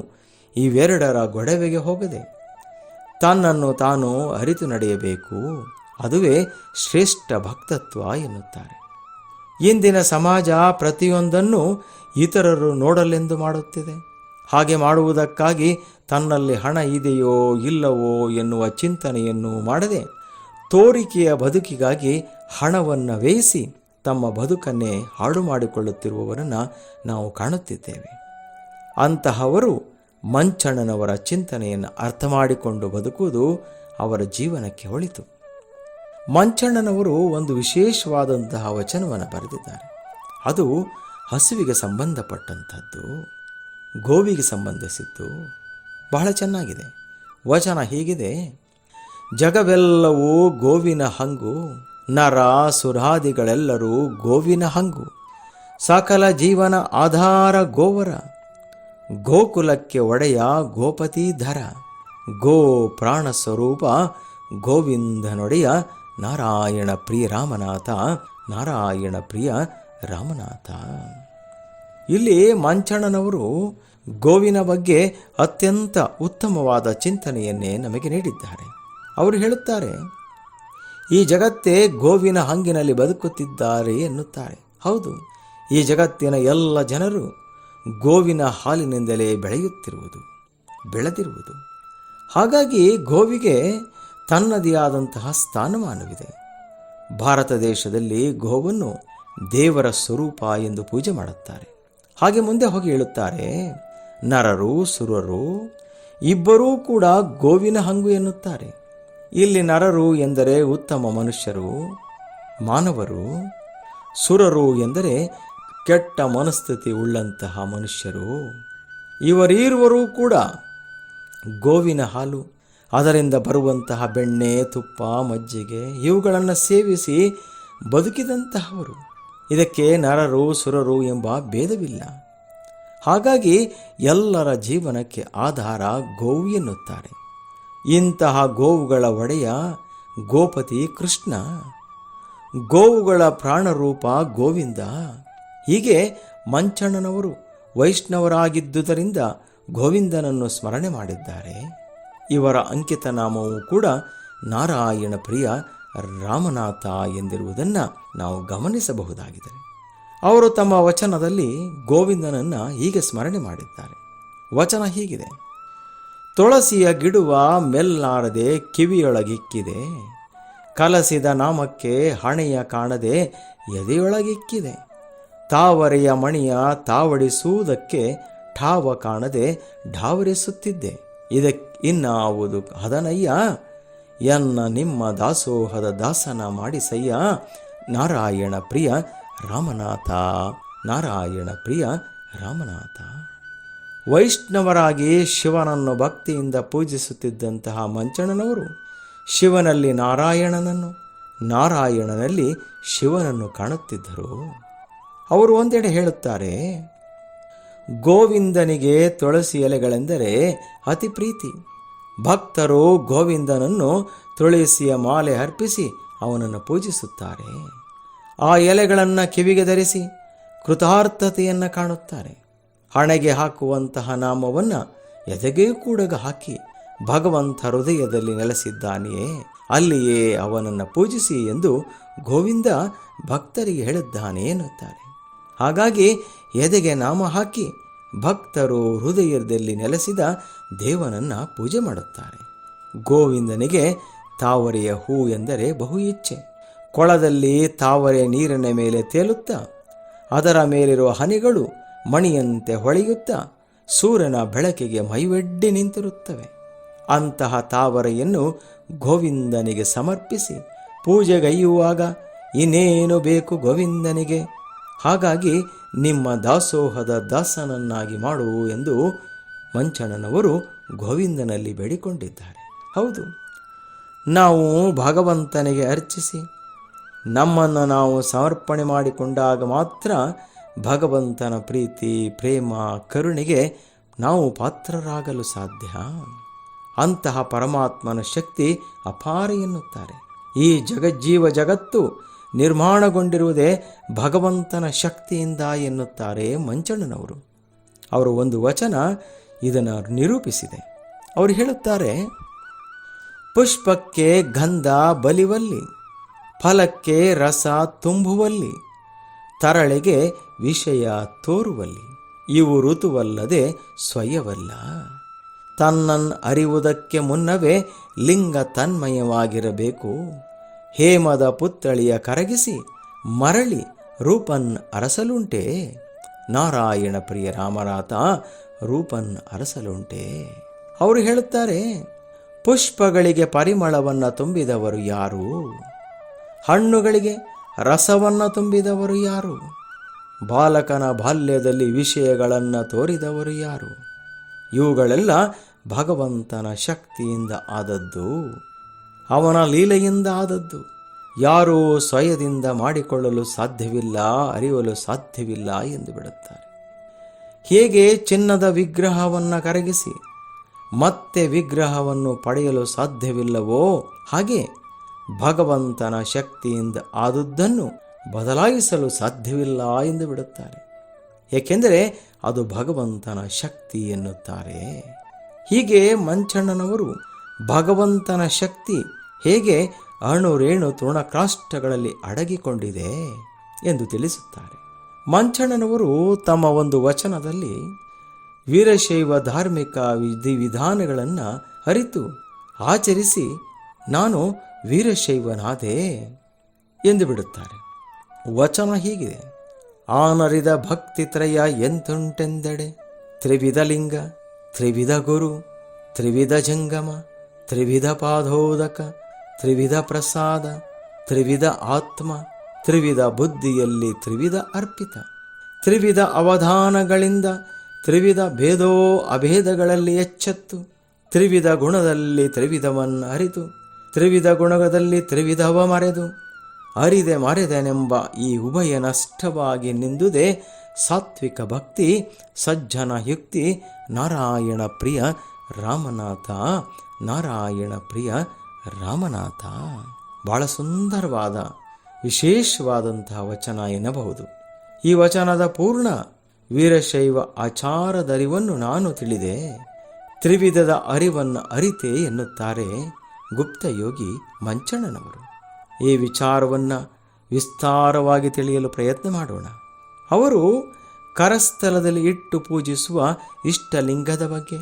Speaker 3: ಇವೆರಡರ ಗೊಡವೆಗೆ ಹೋಗದೆ, ತನ್ನನ್ನು ತಾನು ಅರಿತು ನಡೆಯಬೇಕು, ಅದುವೇ ಶ್ರೇಷ್ಠ ಭಕ್ತತ್ವ ಎನ್ನುತ್ತಾರೆ. ಇಂದಿನ ಸಮಾಜ ಪ್ರತಿಯೊಂದನ್ನು ಇತರರು ನೋಡಲೆಂದು ಮಾಡುತ್ತಿದೆ. ಹಾಗೆ ಮಾಡುವುದಕ್ಕಾಗಿ ತನ್ನಲ್ಲಿ ಹಣ ಇದೆಯೋ ಇಲ್ಲವೋ ಎನ್ನುವ ಚಿಂತನೆಯನ್ನು ಮಾಡದೆ, ತೋರಿಕೆಯ ಬದುಕಿಗಾಗಿ ಹಣವನ್ನು ವ್ಯಯಿಸಿ ತಮ್ಮ ಬದುಕನ್ನೇ ಹಾಳು ಮಾಡಿಕೊಳ್ಳುತ್ತಿರುವವರನ್ನು ನಾವು ಕಾಣುತ್ತಿದ್ದೇವೆ. ಅಂತಹವರು ಮಂಚಣ್ಣನವರ ಚಿಂತನೆಯನ್ನು ಅರ್ಥ ಮಾಡಿಕೊಂಡು ಬದುಕುವುದು ಅವರ ಜೀವನಕ್ಕೆ ಒಳಿತು. ಮಂಚಣ್ಣನವರು ಒಂದು ವಿಶೇಷವಾದಂತಹ ವಚನವನ್ನು ಬರೆದಿದ್ದಾರೆ. ಅದು ಹಸುವಿಗೆ ಸಂಬಂಧಪಟ್ಟಂಥದ್ದು, ಗೋವಿಗೆ ಸಂಬಂಧಿಸಿದ್ದು, ಬಹಳ ಚೆನ್ನಾಗಿದೆ. ವಚನ ಹೀಗಿದೆ, ಜಗವೆಲ್ಲವೂ ಗೋವಿನ ಹಂಗು ನರ ಸುರಾದಿಗಳೆಲ್ಲರೂ ಗೋವಿನ ಹಂಗು, ಸಕಲ ಜೀವನ ಆಧಾರ ಗೋವರ, ಗೋಕುಲಕ್ಕೆ ಒಡೆಯ ಗೋಪತಿಧರ ಗೋ ಪ್ರಾಣ ಸ್ವರೂಪ ಗೋವಿಂದನೊಡೆಯ ನಾರಾಯಣ ಪ್ರಿಯ ರಾಮನಾಥ, ನಾರಾಯಣ ಪ್ರಿಯ ರಾಮನಾಥ. ಇಲ್ಲಿ ಮಂಚಣ್ಣನವರು ಗೋವಿನ ಬಗ್ಗೆ ಅತ್ಯಂತ ಉತ್ತಮವಾದ ಚಿಂತನೆಯನ್ನೇ ನಮಗೆ ನೀಡಿದ್ದಾರೆ. ಅವರು ಹೇಳುತ್ತಾರೆ ಈ ಜಗತ್ತೇ ಗೋವಿನ ಹಂಗಿನಲ್ಲಿ ಬದುಕುತ್ತಿದ್ದಾರೆ ಎನ್ನುತ್ತಾರೆ. ಹೌದು, ಈ ಜಗತ್ತಿನ ಎಲ್ಲ ಜನರು ಗೋವಿನ ಹಾಲಿನಿಂದಲೇ ಬೆಳೆಯುತ್ತಿರುವುದು, ಬೆಳೆದಿರುವುದು. ಹಾಗಾಗಿ ಗೋವಿಗೆ ತನ್ನದೇ ಆದಂತಹ ಸ್ಥಾನಮಾನವಿದೆ. ಭಾರತ ದೇಶದಲ್ಲಿ ಗೋವನ್ನು ದೇವರ ಸ್ವರೂಪ ಎಂದು ಪೂಜೆ ಮಾಡುತ್ತಾರೆ. ಹಾಗೆ ಮುಂದೆ ಹೋಗಿ ಹೇಳುತ್ತಾರೆ, ನರರು, ಸುರರು, ಇಬ್ಬರೂ ಕೂಡ ಗೋವಿನ ಹಂಗು ಎನ್ನುತ್ತಾರೆ. ಇಲ್ಲಿ ನರರು ಎಂದರೆ ಉತ್ತಮ ಮನುಷ್ಯರು, ಮಾನವರು, ಸುರರು ಎಂದರೆ ಕೆಟ್ಟ ಮನಸ್ಥಿತಿ ಉಳ್ಳಂತಹ ಮನುಷ್ಯರು. ಇವರೀರುವರೂ ಕೂಡ ಗೋವಿನ ಹಾಲು, ಅದರಿಂದ ಬರುವಂತಹ ಬೆಣ್ಣೆ, ತುಪ್ಪ, ಮಜ್ಜಿಗೆ ಇವುಗಳನ್ನು ಸೇವಿಸಿ ಬದುಕಿದಂತಹವರು. ಇದಕ್ಕೆ ನರರು, ಸುರರು ಎಂಬ ಭೇದವಿಲ್ಲ. ಹಾಗಾಗಿ ಎಲ್ಲರ ಜೀವನಕ್ಕೆ ಆಧಾರ ಗೋವು ಎನ್ನುತ್ತಾರೆ. ಇಂತಹ ಗೋವುಗಳ ಒಡೆಯ ಗೋಪತಿ ಕೃಷ್ಣ. ಗೋವುಗಳ ಪ್ರಾಣರೂಪ ಗೋವಿಂದ. ಹೀಗೆ ಮಂಚಣ್ಣನವರು ವೈಷ್ಣವರಾಗಿದ್ದುದರಿಂದ ಗೋವಿಂದನನ್ನು ಸ್ಮರಣೆ ಮಾಡಿದ್ದಾರೆ. ಇವರ ಅಂಕಿತ ನಾಮವು ಕೂಡ ನಾರಾಯಣ ಪ್ರಿಯ ರಾಮನಾಥ ಎಂದಿರುವುದನ್ನು ನಾವು ಗಮನಿಸಬಹುದಾಗಿದೆ. ಅವರು ತಮ್ಮ ವಚನದಲ್ಲಿ ಗೋವಿಂದನನ್ನು ಹೀಗೆ ಸ್ಮರಣೆ ಮಾಡಿದ್ದಾರೆ. ವಚನ ಹೀಗಿದೆ. ತುಳಸಿಯ ಗಿಡುವ ಮೆಲ್ಲಾರದೆ ಕಿವಿಯೊಳಗಿಕ್ಕಿದೆ. ಕಲಸಿದ ನಾಮಕ್ಕೆ ಹಣೆಯ ಕಾಣದೆ ಎದೆಯೊಳಗಿಕ್ಕಿದೆ. ತಾವರೆಯ ಮಣಿಯ ತಾವಡಿಸುವುದಕ್ಕೆ ಠಾವ ಕಾಣದೆ ಢಾವರಿಸುತ್ತಿದ್ದೆ. ಇದಕ್ಕೆ ಇನ್ನಾವುದು ಹದನಯ್ಯ? ಎನ್ನ ನಿಮ್ಮ ದಾಸೋಹದ ದಾಸನ ಮಾಡಿಸಯ್ಯ? ನಾರಾಯಣ ಪ್ರಿಯ ರಾಮನಾಥ, ನಾರಾಯಣ ಪ್ರಿಯ ರಾಮನಾಥ. ವೈಷ್ಣವರಾಗಿ ಶಿವನನ್ನು ಭಕ್ತಿಯಿಂದ ಪೂಜಿಸುತ್ತಿದ್ದಂತಹ ಮಂಚಣ್ಣನವರು ಶಿವನಲ್ಲಿ ನಾರಾಯಣನನ್ನು, ನಾರಾಯಣನಲ್ಲಿ ಶಿವನನ್ನು ಕಾಣುತ್ತಿದ್ದರು. ಅವರು ಒಂದೆಡೆ ಹೇಳುತ್ತಾರೆ, ಗೋವಿಂದನಿಗೆ ತುಳಸಿ ಎಲೆಗಳೆಂದರೆ ಅತಿ ಪ್ರೀತಿ. ಭಕ್ತರು ಗೋವಿಂದನನ್ನು ತುಳಸಿಯ ಮಾಲೆ ಅರ್ಪಿಸಿ ಅವನನ್ನು ಪೂಜಿಸುತ್ತಾರೆ. ಆ ಎಲೆಗಳನ್ನು ಕಿವಿಗೆ ಧರಿಸಿ ಕೃತಾರ್ಥತೆಯನ್ನು ಕಾಣುತ್ತಾರೆ. ಹಣೆಗೆ ಹಾಕುವಂತಹ ನಾಮವನ್ನು ಎದೆಗೆ ಕೂಡ ಹಾಕಿ ಭಗವಂತ ಹೃದಯದಲ್ಲಿ ನೆಲೆಸಿದ್ದಾನೆಯೇ, ಅಲ್ಲಿಯೇ ಅವನನ್ನು ಪೂಜಿಸಿ ಎಂದು ಗೋವಿಂದ ಭಕ್ತರಿಗೆ ಹೇಳಿದ್ದಾನೆ ಎನ್ನುತ್ತಾರೆ. ಹಾಗಾಗಿ ಎದೆಗೆ ನಾಮ ಹಾಕಿ ಭಕ್ತರು ಹೃದಯದಲ್ಲಿ ನೆಲೆಸಿದ ದೇವನನ್ನು ಪೂಜೆ ಮಾಡುತ್ತಾರೆ. ಗೋವಿಂದನಿಗೆ ತಾವರೆಯ ಹೂ ಎಂದರೆ ಬಹು ಇಚ್ಛೆ. ಕೊಳದಲ್ಲಿ ತಾವರೆ ನೀರಿನ ಮೇಲೆ ತೇಲುತ್ತಾ, ಅದರ ಮೇಲಿರುವ ಹನಿಗಳು ಮಣಿಯಂತೆ ಹೊಳೆಯುತ್ತಾ ಸೂರ್ಯನ ಬೆಳಕಿಗೆ ಮೈವೆಡ್ಡಿ ನಿಂತಿರುತ್ತವೆ. ಅಂತಹ ತಾವರೆಯನ್ನು ಗೋವಿಂದನಿಗೆ ಸಮರ್ಪಿಸಿ ಪೂಜೆಗೈಯುವಾಗ ಇನ್ನೇನು ಬೇಕು ಗೋವಿಂದನಿಗೆ? ಹಾಗಾಗಿ ನಿಮ್ಮ ದಾಸೋಹದ ದಾಸನನ್ನಾಗಿ ಮಾಡು ಎಂದು ಮಂಚಣ್ಣನವರು ಗೋವಿಂದನಲ್ಲಿ ಬೇಡಿಕೊಂಡಿದ್ದಾರೆ. ಹೌದು, ನಾವು ಭಗವಂತನಿಗೆ ಅರ್ಚಿಸಿ ನಮ್ಮನ್ನು ನಾವು ಸಮರ್ಪಣೆ ಮಾಡಿಕೊಂಡಾಗ ಮಾತ್ರ ಭಗವಂತನ ಪ್ರೀತಿ, ಪ್ರೇಮ, ಕರುಣೆಗೆ ನಾವು ಪಾತ್ರರಾಗಲು ಸಾಧ್ಯ? ಅಂತಹ ಪರಮಾತ್ಮನ ಶಕ್ತಿ ಅಪಾರ ಎನ್ನುತ್ತಾರೆ. ಈ ಜಗಜ್ಜೀವ ಜಗತ್ತು ನಿರ್ಮಾಣಗೊಂಡಿರುವುದೇ ಭಗವಂತನ ಶಕ್ತಿಯಿಂದ ಎನ್ನುತ್ತಾರೆ ಮಂಚಣ್ಣನವರು. ಅವರು ಒಂದು ವಚನ ಇದನ್ನು ನಿರೂಪಿಸಿದೆ. ಅವರು ಹೇಳುತ್ತಾರೆ, ಪುಷ್ಪಕ್ಕೆ ಗಂಧ ಬಲಿವಲ್ಲಿ, ಫಲಕ್ಕೆ ರಸ ತುಂಬುವಲ್ಲಿ, ತರಳೆಗೆ ವಿಷಯ ತೋರುವಲ್ಲಿ, ಇವು ಋತುವಲ್ಲದೆ ಸ್ವಯವಲ್ಲ. ತನ್ನನ್ ಅರಿವುದಕ್ಕೆ ಮುನ್ನವೇ ಲಿಂಗ ತನ್ಮಯವಾಗಿರಬೇಕು. ಹೇಮದ ಪುತ್ಥಳಿಯ ಕರಗಿಸಿ ಮರಳಿ ರೂಪನ್ ಅರಸಲುಂಟೆ. ನಾರಾಯಣ ಪ್ರಿಯ ರಾಮರಾತ ರೂಪನ್ ಅರಸಲುಂಟೆ. ಅವರು ಹೇಳುತ್ತಾರೆ, ಪುಷ್ಪಗಳಿಗೆ ಪರಿಮಳವನ್ನು ತುಂಬಿದವರು ಯಾರು? ಹಣ್ಣುಗಳಿಗೆ ರಸವನ್ನು ತುಂಬಿದವರು ಯಾರು? ಬಾಲಕನ ಬಾಲ್ಯದಲ್ಲಿ ವಿಷಯಗಳನ್ನು ತೋರಿದವರು ಯಾರು? ಇವುಗಳೆಲ್ಲ ಭಗವಂತನ ಶಕ್ತಿಯಿಂದ ಆದದ್ದು. ಅವನ ಲೀಲೆಯಿಂದ ಆದದ್ದು. ಯಾರೂ ಸ್ವಯದಿಂದ ಮಾಡಿಕೊಳ್ಳಲು ಸಾಧ್ಯವಿಲ್ಲ, ಅರಿಯಲು ಸಾಧ್ಯವಿಲ್ಲ ಎಂದು ಬಿಡುತ್ತಾರೆ. ಹೇಗೆ ಚಿನ್ನದ ವಿಗ್ರಹವನ್ನು ಕರಗಿಸಿ, ಮತ್ತೆ ವಿಗ್ರಹವನ್ನು ಪಡೆಯಲು ಸಾಧ್ಯವಿಲ್ಲವೋ ಹಾಗೆ ಭಗವಂತನ ಶಕ್ತಿಯಿಂದ ಆದುದನ್ನು ಬದಲಾಯಿಸಲು ಸಾಧ್ಯವಿಲ್ಲ ಎಂದು ಬಿಡುತ್ತಾರೆ. ಏಕೆಂದರೆ ಅದು ಭಗವಂತನ ಶಕ್ತಿ ಎನ್ನುತ್ತಾರೆ. ಹೀಗೆ ಮಂಚಣ್ಣನವರು ಭಗವಂತನ ಶಕ್ತಿ ಹೇಗೆ ಅಣು ರೇಣು ತೃಣಕ್ರಾಷ್ಟಗಳಲ್ಲಿ ಅಡಗಿಕೊಂಡಿದೆ ಎಂದು ತಿಳಿಸುತ್ತಾರೆ. ಮಂಚಣ್ಣನವರು ತಮ್ಮ ಒಂದು ವಚನದಲ್ಲಿ ವೀರಶೈವ ಧಾರ್ಮಿಕ ವಿಧಿವಿಧಾನಗಳನ್ನು ಅರಿತು ಆಚರಿಸಿ, ನಾನು ವೀರಶೈವನಾದೆ ಎಂದು ಬಿಡುತ್ತಾರೆ. ವಚನ ಹೀಗಿದೆ ಆನರಿದ ಭಕ್ತಿತ್ರಯ ಎಂತುಂಟೆಂದೆಡೆ? ತ್ರಿವಿಧ ಲಿಂಗ, ತ್ರಿವಿಧ ಗುರು, ತ್ರಿವಿಧ ಜಂಗಮ, ತ್ರಿವಿಧ ಪಾದೋದಕ, ತ್ರಿವಿಧ ಪ್ರಸಾದ, ತ್ರಿವಿಧ ಆತ್ಮ, ತ್ರಿವಿಧ ಬುದ್ಧಿಯಲ್ಲಿ ತ್ರಿವಿಧ ಅರ್ಪಿತ. ತ್ರಿವಿಧ ಅವಧಾನಗಳಿಂದ ತ್ರಿವಿಧ ಭೇದೋ ಅಭೇದಗಳಲ್ಲಿ ಎಚ್ಚೆತ್ತು. ತ್ರಿವಿಧ ಗುಣದಲ್ಲಿ ತ್ರಿವಿಧವನ್ನು ಅರಿತು. ತ್ರಿವಿಧ ಗುಣದಲ್ಲಿ ತ್ರಿವಿಧವ ಮರೆದು. ಅರಿದೆ ಮರೆದೆನೆಂಬ ಈ ಉಭಯ ನಷ್ಟವಾಗಿ ನಿಂದುದೆ ಸಾತ್ವಿಕ ಭಕ್ತಿ, ಸಜ್ಜನ ಯುಕ್ತಿ, ನಾರಾಯಣ ಪ್ರಿಯ ರಾಮನಾಥ, ನಾರಾಯಣ ಪ್ರಿಯ ರಾಮನಾಥ. ಬಹಳ ಸುಂದರವಾದ ವಿಶೇಷವಾದಂತಹ ವಚನ ಎನ್ನಬಹುದು. ಈ ವಚನದ ಪೂರ್ಣ ವೀರಶೈವ ಆಚಾರದರಿವನ್ನು ನಾನು ತಿಳಿದೆ. ತ್ರಿವಿಧದ ಅರಿವನ್ನು ಅರಿತೆ ಎನ್ನುತ್ತಾರೆ ಗುಪ್ತಯೋಗಿ ಮಂಚಣ್ಣನವರು. ಈ ವಿಚಾರವನ್ನು ವಿಸ್ತಾರವಾಗಿ ತಿಳಿಯಲು ಪ್ರಯತ್ನ ಮಾಡೋಣ. ಅವರು ಕರಸ್ಥಲದಲ್ಲಿ ಇಟ್ಟು ಪೂಜಿಸುವ ಇಷ್ಟಲಿಂಗದ ಬಗ್ಗೆ,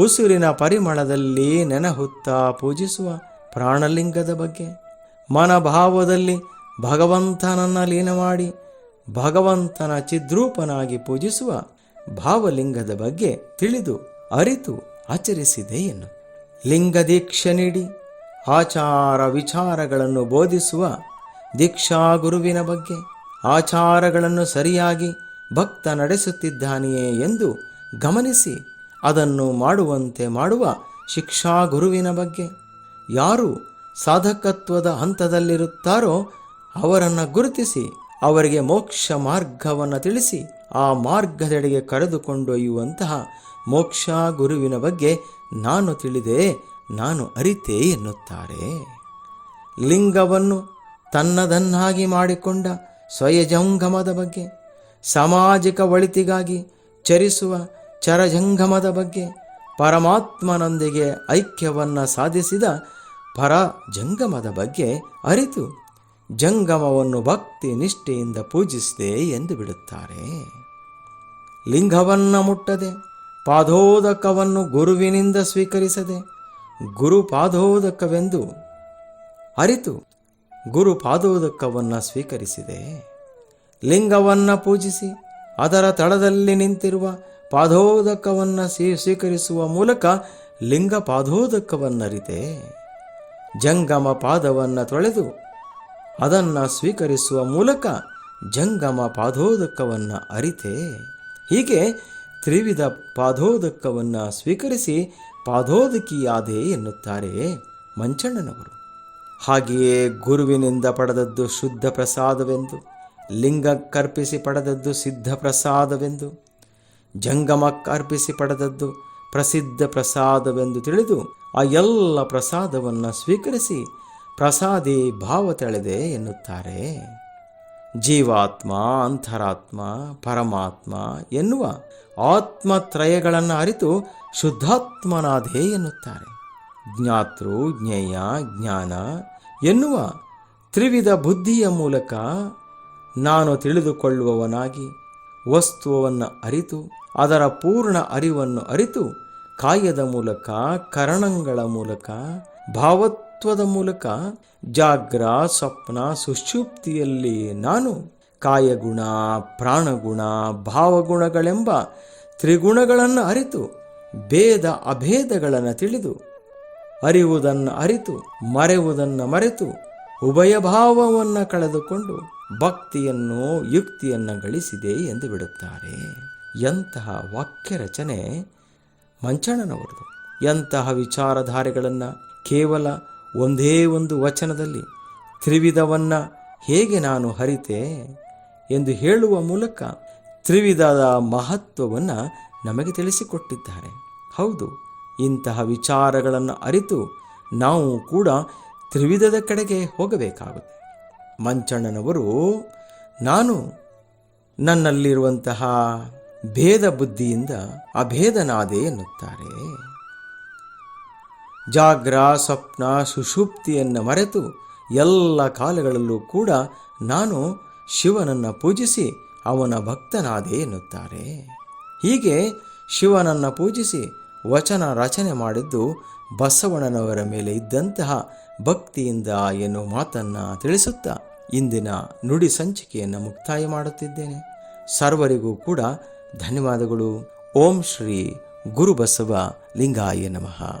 Speaker 3: ಉಸಿರಿನ ಪರಿಮಳದಲ್ಲಿ ನೆನಹುತ್ತಾ ಪೂಜಿಸುವ ಪ್ರಾಣಲಿಂಗದ ಬಗ್ಗೆ, ಮನಭಾವದಲ್ಲಿ ಭಗವಂತನನ್ನು ಲೀನ ಮಾಡಿ ಭಗವಂತನ ಚಿದ್ರೂಪನಾಗಿ ಪೂಜಿಸುವ ಭಾವಲಿಂಗದ ಬಗ್ಗೆ ತಿಳಿದು ಅರಿತು ಆಚರಿಸಿದೆ ಎನ್ನು. ಲಿಂಗ ದೀಕ್ಷೆ ನೀಡಿ ಆಚಾರ ವಿಚಾರಗಳನ್ನು ಬೋಧಿಸುವ ದೀಕ್ಷಾ ಗುರುವಿನ ಬಗ್ಗೆ, ಆಚಾರಗಳನ್ನು ಸರಿಯಾಗಿ ಭಕ್ತ ನಡೆಸುತ್ತಿದ್ದಾನೆಯೇ ಎಂದು ಗಮನಿಸಿ ಅದನ್ನು ಮಾಡುವಂತೆ ಮಾಡುವ ಶಿಕ್ಷಾ ಗುರುವಿನ ಬಗ್ಗೆ. ಯಾರು ಸಾಧಕತ್ವದ ಹಂತದಲ್ಲಿರುತ್ತಾರೋ ಅವರನ್ನು ಗುರುತಿಸಿ ಅವರಿಗೆ ಮೋಕ್ಷ ಮಾರ್ಗವನ್ನು ತಿಳಿಸಿ ಆ ಮಾರ್ಗದೆಡೆಗೆ ಕರೆದುಕೊಂಡೊಯ್ಯುವಂತಹ ಮೋಕ್ಷ ಗುರುವಿನ ಬಗ್ಗೆ ನಾನು ತಿಳಿದೆ ನಾನು ಅರಿತೆ ಎನ್ನುತ್ತಾರೆ. ಲಿಂಗವನ್ನು ತನ್ನದನ್ನಾಗಿ ಮಾಡಿಕೊಂಡ ಸ್ವಯಜಂಗಮದ ಬಗ್ಗೆ, ಸಾಮಾಜಿಕ ಒಳಿತಿಗಾಗಿ ಚರಿಸುವ ಚರಜಂಗಮದ ಬಗ್ಗೆ, ಪರಮಾತ್ಮನೊಂದಿಗೆ ಐಕ್ಯವನ್ನು ಸಾಧಿಸಿದ ಪರ ಜಂಗಮದ ಬಗ್ಗೆ ಅರಿತು, ಜಂಗಮವನ್ನು ಭಕ್ತಿ ನಿಷ್ಠೆಯಿಂದ ಪೂಜಿಸಿದೆ ಎಂದು ಬಿಡುತ್ತಾರೆ. ಲಿಂಗವನ್ನು ಮುಟ್ಟದೆ, ಪಾದೋದಕವನ್ನು ಗುರುವಿನಿಂದ ಸ್ವೀಕರಿಸದೆ ಗುರು ಪಾದೋದಕವೆಂದು ಅರಿತು ಗುರು ಪಾದೋದಕವನ್ನು ಸ್ವೀಕರಿಸಿದೆ. ಲಿಂಗವನ್ನು ಪೂಜಿಸಿ ಅದರ ತಳದಲ್ಲಿ ನಿಂತಿರುವ ಪಾದೋದಕವನ್ನು ಸ್ವೀಕರಿಸುವ ಮೂಲಕ ಲಿಂಗ ಪಾದೋದಕವನ್ನರಿತೆ ಜಂಗಮ ಪಾದವನ್ನು ತೊಳೆದು ಅದನ್ನು ಸ್ವೀಕರಿಸುವ ಮೂಲಕ ಜಂಗಮ ಪಾದೋದಕವನ್ನು ಅರಿತೆ. ಹೀಗೆ ತ್ರಿವಿಧ ಪಾದೋದಕವನ್ನು ಸ್ವೀಕರಿಸಿ ಪಾದೋದಕಿಯಾದೆ ಎನ್ನುತ್ತಾರೆ ಮಂಚಣ್ಣನವರು. ಹಾಗೆಯೇ ಗುರುವಿನಿಂದ ಪಡೆದದ್ದು ಶುದ್ಧ ಪ್ರಸಾದವೆಂದು ಲಿಂಗಕ್ಕರ್ಪಿಸಿ ಪಡೆದದ್ದು ಸಿದ್ಧ ಪ್ರಸಾದವೆಂದು ಜಂಗಮಕ್ಕರ್ಪಿಸಿ ಪಡೆದದ್ದು ಪ್ರಸಿದ್ಧ ಪ್ರಸಾದವೆಂದು ತಿಳಿದು ಆ ಎಲ್ಲ ಪ್ರಸಾದವನ್ನು ಸ್ವೀಕರಿಸಿ ಪ್ರಸಾದಿ ಭಾವ ತಳೆದೆ ಎನ್ನುತ್ತಾರೆ. ಜೀವಾತ್ಮ, ಅಂತರಾತ್ಮ, ಪರಮಾತ್ಮ ಎನ್ನುವ ಆತ್ಮತ್ರಯಗಳನ್ನು ಅರಿತು ಶುದ್ಧಾತ್ಮನಾದೇ ಎನ್ನುತ್ತಾರೆ. ಜ್ಞಾತೃ, ಜ್ಞೇಯ, ಜ್ಞಾನ ಎನ್ನುವ ತ್ರಿವಿಧ ಬುದ್ಧಿಯ ಮೂಲಕ ನಾನು ತಿಳಿದುಕೊಳ್ಳುವವನಾಗಿ ವಸ್ತುವನ್ನು ಅರಿತು ಅದರ ಪೂರ್ಣ ಅರಿವನ್ನು ಅರಿತು ಕಾಯದ ಮೂಲಕ, ಕರಣಗಳ ಮೂಲಕ ಭಾವತ್ವದ ಮೂಲಕ ಜಾಗ್ರ ಸ್ವಪ್ನ ಸುಷುಪ್ತಿಯಲ್ಲಿ ನಾನು ಕಾಯಗುಣ, ಪ್ರಾಣಗುಣ, ಭಾವಗುಣಗಳೆಂಬ ತ್ರಿಗುಣಗಳನ್ನು ಅರಿತು, ಭೇದ ಅಭೇದಗಳನ್ನು ತಿಳಿದು ಅರಿವುದನ್ನು ಅರಿತು, ಮರೆಯುವುದನ್ನು ಮರೆತು, ಉಭಯ ಭಾವವನ್ನು ಕಳೆದುಕೊಂಡು ಭಕ್ತಿಯನ್ನು ಯುಕ್ತಿಯನ್ನು ಗಳಿಸಿದೆ ಎಂದು ಬಿಡುತ್ತಾರೆ. ಎಂತಹ ವಾಕ್ಯ ರಚನೆ ಮಂಚಣ್ಣನವರದು. ಎಂತಹ ವಿಚಾರಧಾರೆಗಳನ್ನು ಕೇವಲ ಒಂದೇ ಒಂದು ವಚನದಲ್ಲಿ ತ್ರಿವಿಧವನ್ನು ಹೇಗೆ ನಾನು ಹರಿತೆ ಎಂದು ಹೇಳುವ ಮೂಲಕ ತ್ರಿವಿಧದ ಮಹತ್ವವನ್ನು ನಮಗೆ ತಿಳಿಸಿಕೊಟ್ಟಿದ್ದಾರೆ. ಹೌದು, ಇಂತಹ ವಿಚಾರಗಳನ್ನು ಅರಿತು ನಾವು ಕೂಡ ತ್ರಿವಿಧದ ಕಡೆಗೆ ಹೋಗಬೇಕಾಗುತ್ತೆ. ಮಂಚಣ್ಣನವರು, ನಾನು ನನ್ನಲ್ಲಿರುವಂತಹ ಭೇದ ಬುದ್ಧಿಯಿಂದ ಅಭೇದನಾದೆ ಎನ್ನುತ್ತಾರೆ. ಜಾಗ್ರ, ಸ್ವಪ್ನ ಸುಷುಪ್ತಿಯನ್ನು ಮರೆತು ಎಲ್ಲ ಕಾಲಗಳಲ್ಲೂ ಕೂಡ ನಾನು ಶಿವನನ್ನು ಪೂಜಿಸಿ ಅವನ ಭಕ್ತನಾದೆ ಎನ್ನುತ್ತಾರೆ. ಹೀಗೆ ಶಿವನನ್ನು ಪೂಜಿಸಿ ವಚನ ರಚನೆ ಮಾಡಿದ್ದು ಬಸವಣ್ಣನವರ ಮೇಲೆ ಇದ್ದಂತಹ ಭಕ್ತಿಯಿಂದ ಎನ್ನುವ ಮಾತನ್ನು ತಿಳಿಸುತ್ತಾ ಇಂದಿನ ನುಡಿ ಸಂಚಿಕೆಯನ್ನು ಮುಕ್ತಾಯ ಮಾಡುತ್ತಿದ್ದೇನೆ. ಸರ್ವರಿಗೂ ಕೂಡ ಧನ್ಯವಾದಗಳು. ಓಂ ಶ್ರೀ ಗುರುಬಸವ ಲಿಂಗಾಯ ನಮಃ.